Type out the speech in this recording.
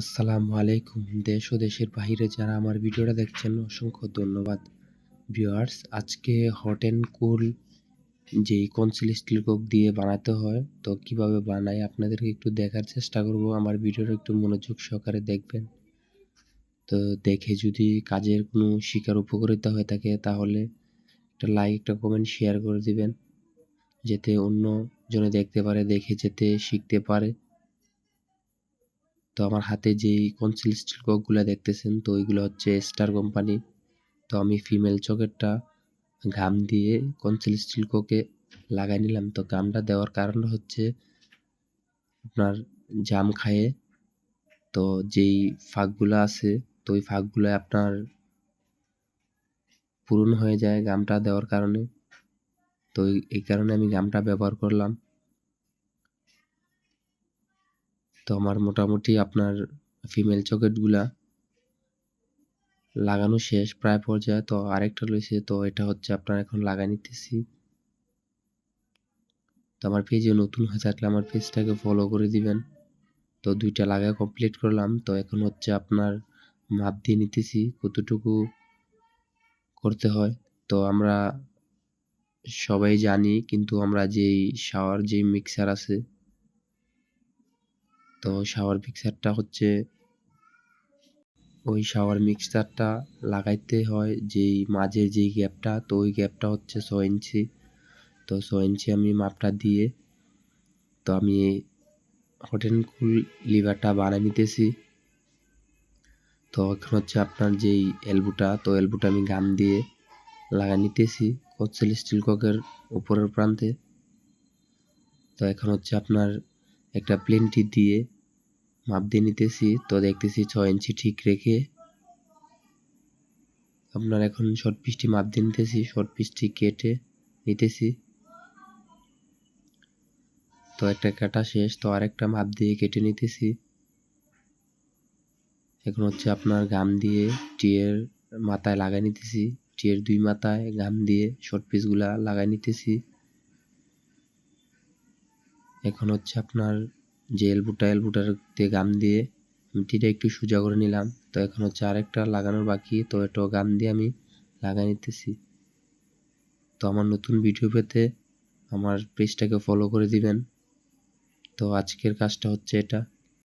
আসসালামু আলাইকুম, দেশ ও দেশের বাহিরে যারা আমার ভিডিওটা দেখছেন, অসংখ্য ধন্যবাদ। ভিউয়ার্স, আজকে হট অ্যান্ড কুল যেই কনসিল স্টিল কোক দিয়ে বানাতে হয়, তো কীভাবে বানাই আপনাদেরকে একটু দেখার চেষ্টা করব। আমার ভিডিওটা একটু মনোযোগ সহকারে দেখবেন। তো দেখে যদি কাজের কোনো শিকার উপকারিতা হয়ে থাকে, তাহলে একটা লাইক একটা কমেন্ট শেয়ার করে দিবেন, যাতে অন্য জনে দেখতে পারে, দেখে যেতে শিখতে পারে। তো আমার হাতে যেই কনসিল স্টিল ককগুলো দেখতেছেন, তো ওইগুলো হচ্ছে স্টার কোম্পানি তো আমি ফিমেল চকেরটা ঘাম দিয়ে কনসিল স্টিল কোকে লাগাই নিলাম। তো ঘামটা দেওয়ার কারণ হচ্ছে আপনার জাম খায়ে, তো যেই ফাঁকগুলো আছে, তো ওই ফাঁকগুলো আপনার পূরণ হয়ে যায় গামটা দেওয়ার কারণে। তো এই কারণে আমি গামটা ব্যবহার করলাম। তো আমার মোটামুটি আপনার ফিমেল চকেটগুলা লাগানো শেষ প্রায় পর্যায়ে। তো আরেকটা রয়েছে তো এটা হচ্ছে আপনার এখন লাগাই নিতেছি। তো আমার পেজে নতুন হয়ে থাকলে আমার পেজটাকে ফলো করে দিবেন। তো দুইটা লাগা কমপ্লিট করলাম, তো এখন হচ্ছে আপনার মাপ দিয়ে নিতেছি কতটুকু করতে হয়। তো আমরা সবাই জানি, কিন্তু আমরা যেই শাওয়ার যেই মিক্সার আছে তো শাওয়ার মিক্সারটা হচ্ছে ওই শাওয়ার মিক্সারটা লাগাইতে হয় যেই মাঝে যেই গ্যাপটা তো ওই গ্যাপটা হচ্ছে ছয় ইঞ্চি। তো ছয় ইঞ্চি আমি মাপটা দিয়ে তো আমি হট অ্যান্ড কুল লিভারটা বানিয়ে নিতেছি। তো এখন হচ্ছে আপনার যেই এলবুটা, তো এলবুটা আমি গাম দিয়ে লাগা নিতেছি কচ্ছেল স্টিল ককের উপরের প্রান্তে। তো এখন হচ্ছে আপনার একটা প্লেনটি দিয়ে মাপ দিয়ে নিতেছি। তো দেখতেছি ছয় ইঞ্চি ঠিক রেখে আপনার এখন শর্ট পিসটি মাপ দিয়ে নিতেছি। শর্ট পিসটি কেটে নিতেছি। তো একটা কাটা শেষ। তো আরেকটা মাপ দিয়ে কেটে নিতেছি। এখন হচ্ছে আপনার গাম দিয়ে টিয়ের মাথায় লাগাই নিতেছি। টিয়ের দুই মাথায় গাম দিয়ে শর্ট পিসগুলা লাগাই নিতেছি। এখন হচ্ছে আপনার যে এলবুটা, এলবুটার দিয়ে গাম দিয়ে আমি টিটা একটু সোজা করে নিলাম। তো এখন হচ্ছে আরেকটা লাগানোর বাকি, তো এটাও গাম দিয়ে আমি লাগাই নিতেছি। তো আমার নতুন ভিডিও পেতে আমার পেজটাকে ফলো করে দিবেন। তো আজকের কাজটা হচ্ছে এটা।